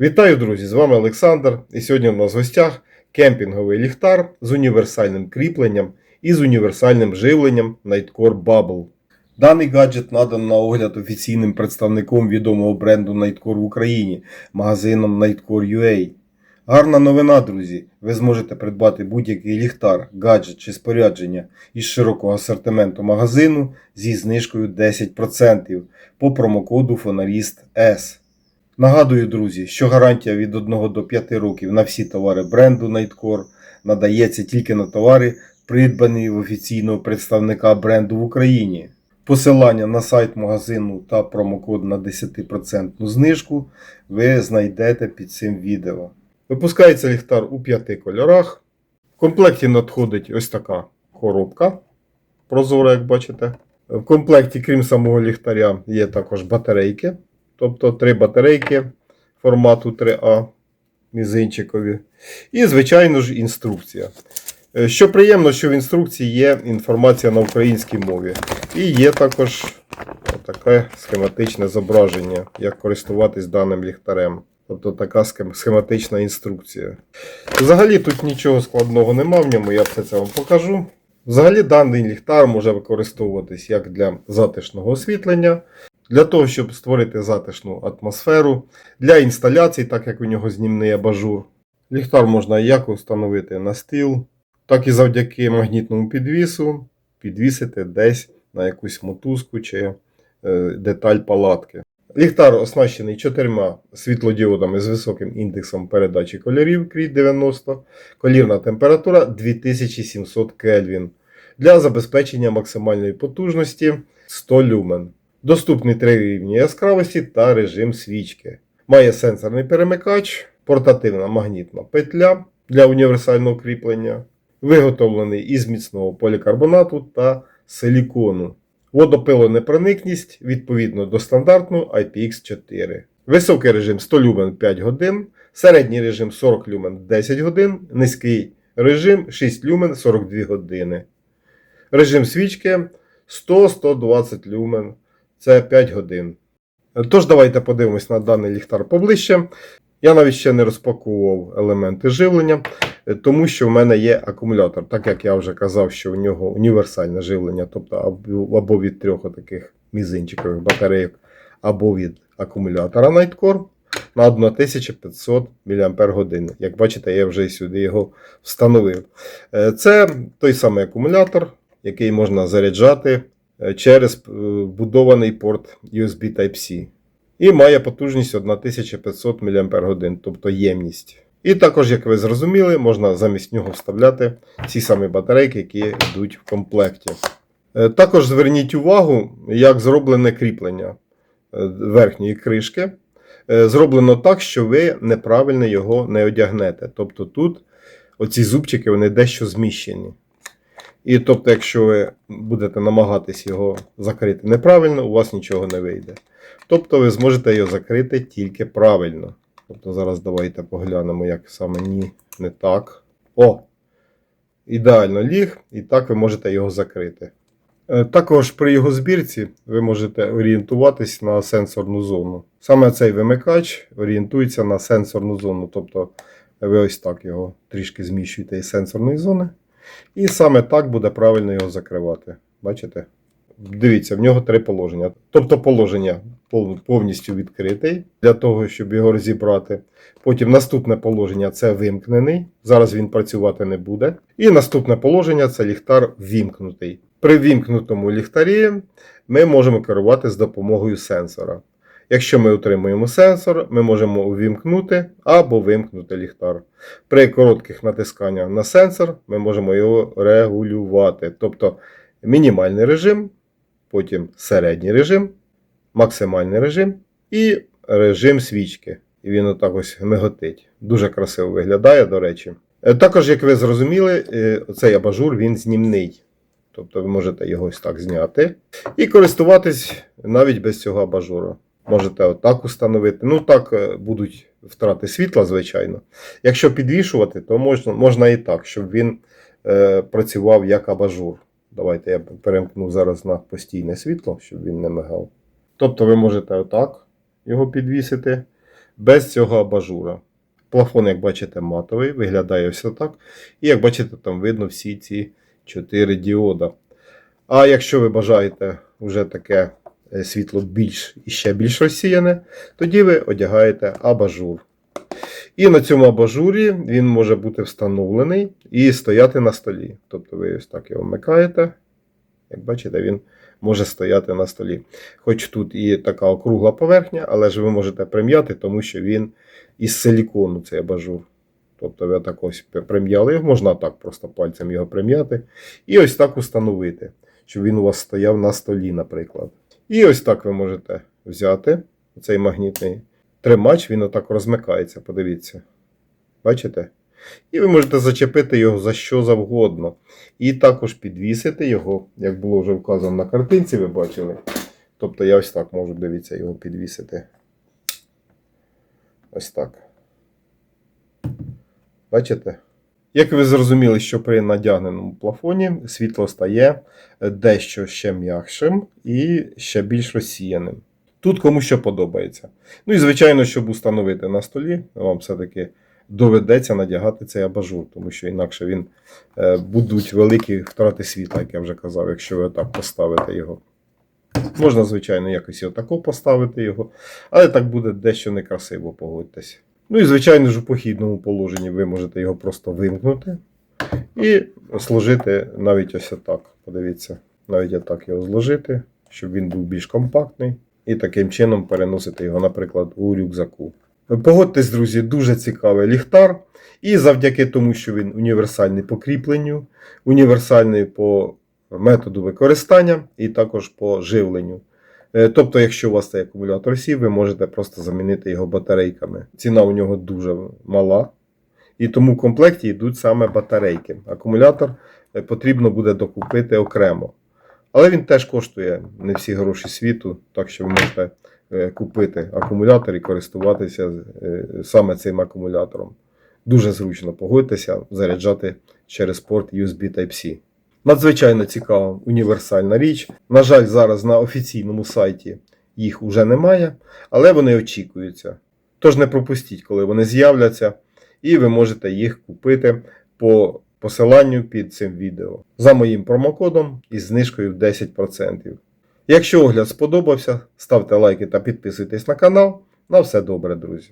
Вітаю, друзі! З вами Олександр. І сьогодні у нас в гостях кемпінговий ліхтар з універсальним кріпленням і з універсальним живленням Nightcore Bubble. Даний гаджет надан на огляд офіційним представником відомого бренду Nightcore в Україні, магазином Nightcore UA. Гарна новина, друзі! Ви зможете придбати будь-який ліхтар, гаджет чи спорядження із широкого асортименту магазину зі знижкою 10% по промокоду Фонаріст S. Нагадую, друзі, що гарантія від 1 до 5 років на всі товари бренду Nightcore надається тільки на товари, придбані в офіційного представника бренду в Україні. Посилання на сайт магазину та промокод на 10% знижку ви знайдете під цим відео. Випускається ліхтар у п'яти кольорах. В комплекті надходить ось така коробка прозора, як бачите. В комплекті, крім самого ліхтаря, є також батарейки. Тобто три батарейки формату 3А мізинчикові. І, звичайно ж, інструкція. Е, Що приємно, що в інструкції є інформація на українській мові. І є також таке схематичне зображення, як користуватись даним ліхтарем. Тобто така схематична інструкція. Взагалі тут нічого складного нема в ньому, я все це вам покажу. Взагалі даний ліхтар може використовуватись як для затишного освітлення, для того, щоб створити затишну атмосферу, для інсталяцій, так як у нього знімний абажур. Ліхтар можна як встановити на стіл, так і завдяки магнітному підвісу підвісити десь на якусь мотузку чи е, деталь палатки. Ліхтар оснащений чотирма світлодіодами з високим індексом передачі кольорів крій 90, колірна температура 2700 Кельвін для забезпечення максимальної потужності 100 люмен. Доступні три рівні яскравості та режим свічки. Має сенсорний перемикач, портативна магнітна петля для універсального кріплення, виготовлений із міцного полікарбонату та силікону. Водопилонепроникність відповідно до стандартного IPX4. Високий режим 100 люмен 5 годин, середній режим 40 люмен 10 годин, низький режим 6 люмен 42 години. Режим свічки 100-120 люмен це 5 годин. Тож давайте подивимось на даний ліхтар поближче. Я навіть ще не розпаковував елементи живлення, тому що в мене є акумулятор. Так як я вже казав, що у нього універсальне живлення, тобто або- від трьох таких мізинчикових батарейок, або від акумулятора Nightcore на 1500 мАч. Як бачите, я вже сюди його встановив. Е, Це той самий акумулятор, який можна заряджати через е, вбудований порт USB Type-C. І має потужність 1500 мАч, тобто ємність. І також, як ви зрозуміли, можна замість нього вставляти ці самі батарейки, які йдуть в комплекті. Е, Також зверніть увагу, як зроблене кріплення е, верхньої кришки. Е, Зроблено так, що ви неправильно його не одягнете. Тобто тут оці зубчики вони дещо зміщені. І тобто, якщо ви будете намагатись його закрити неправильно, у вас нічого не вийде. Тобто ви зможете його закрити тільки правильно. Тобто зараз давайте поглянемо, як саме ні, не так. О! Ідеально ліг, і так ви можете його закрити. Е, Також при його збірці ви можете орієнтуватись на сенсорну зону. Саме цей вимикач орієнтується на сенсорну зону. Тобто ви ось так його трішки зміщуєте із сенсорної зони. І саме так буде правильно його закривати. Бачите? Дивіться, в нього три положення. Тобто положення повністю відкритий для того, щоб його розібрати. Потім наступне положення це вимкнений. Зараз він працювати не буде. І наступне положення це ліхтар вімкнутий. При вімкнутому ліхтарі ми можемо керувати з допомогою сенсора. Якщо ми отримуємо сенсор, ми можемо увімкнути або вимкнути ліхтар. При коротких натисканнях на сенсор ми можемо його регулювати. Тобто мінімальний режим, потім середній режим, максимальний режим і режим свічки. І він отак ось миготить. Дуже красиво виглядає, до речі. Е, Також, як ви зрозуміли, е, цей абажур він знімний. Тобто ви можете його ось так зняти і користуватись навіть без цього абажура. Можете отак установити. Ну так е, будуть втрати світла, звичайно. Якщо підвішувати, то можна, можна і так, щоб він е, працював як абажур. Давайте я перемкну зараз на постійне світло, щоб він не мигав. Тобто ви можете отак його підвісити. без цього абажура. Плафон, як бачите, матовий, виглядає ось так. І як бачите, там видно всі ці 4 діода. А якщо ви бажаєте вже таке світло більш і ще більш розсіяне, тоді ви одягаєте абажур. І на цьому абажурі він може бути встановлений і стояти на столі. Тобто ви ось так його вмикаєте. Як бачите, він може стояти на столі. Хоч тут і така округла поверхня, але ж ви можете прим'яти, тому що він із силікону цей абажур. Тобто ви так ось прим'яли, його, можна так просто пальцем його прим'яти. І ось так установити, щоб він у вас стояв на столі, наприклад. І ось так ви можете взяти цей магнітний тримач, він отак розмикається, подивіться. Бачите? І ви можете зачепити його за що завгодно. І також підвісити його, як було вже вказано на картинці, ви бачили. Тобто я ось так можу, дивіться, його підвісити. Ось так. Бачите? Як ви зрозуміли, що при надягненому плафоні світло стає дещо ще м'якшим і ще більш розсіяним. Тут кому що подобається. Ну і звичайно, щоб установити на столі, вам все-таки доведеться надягати цей абажур, тому що інакше він е, будуть великі втрати світла, як я вже казав, якщо ви отак поставите його. Можна, звичайно, якось і отако поставити його, але так буде дещо некрасиво, погодьтесь. Ну і, звичайно ж, у похідному положенні ви можете його просто вимкнути і служити навіть ось отак. Подивіться, навіть отак його зложити, щоб він був більш компактний. І таким чином переносити його, наприклад, у рюкзаку. Погодьтесь, друзі, дуже цікавий ліхтар. І завдяки тому, що він універсальний по кріпленню, універсальний по методу використання і також по живленню. Е, Тобто, якщо у вас цей акумулятор сів, ви можете просто замінити його батарейками. Ціна у нього дуже мала. І тому в комплекті йдуть саме батарейки. Акумулятор е, потрібно буде докупити окремо. Але він теж коштує не всі гроші світу, так що ви можете е, купити акумулятор і користуватися саме цим акумулятором. Дуже зручно погодьтеся, заряджати через порт USB Type-C. Надзвичайно цікава універсальна річ. На жаль, зараз на офіційному сайті їх уже немає, але вони очікуються. Тож не пропустіть, коли вони з'являться, і ви можете їх купити по посиланню під цим відео за моїм промокодом із знижкою в 10%. Якщо огляд сподобався, ставте лайки та підписуйтесь на канал. На все добре, друзі!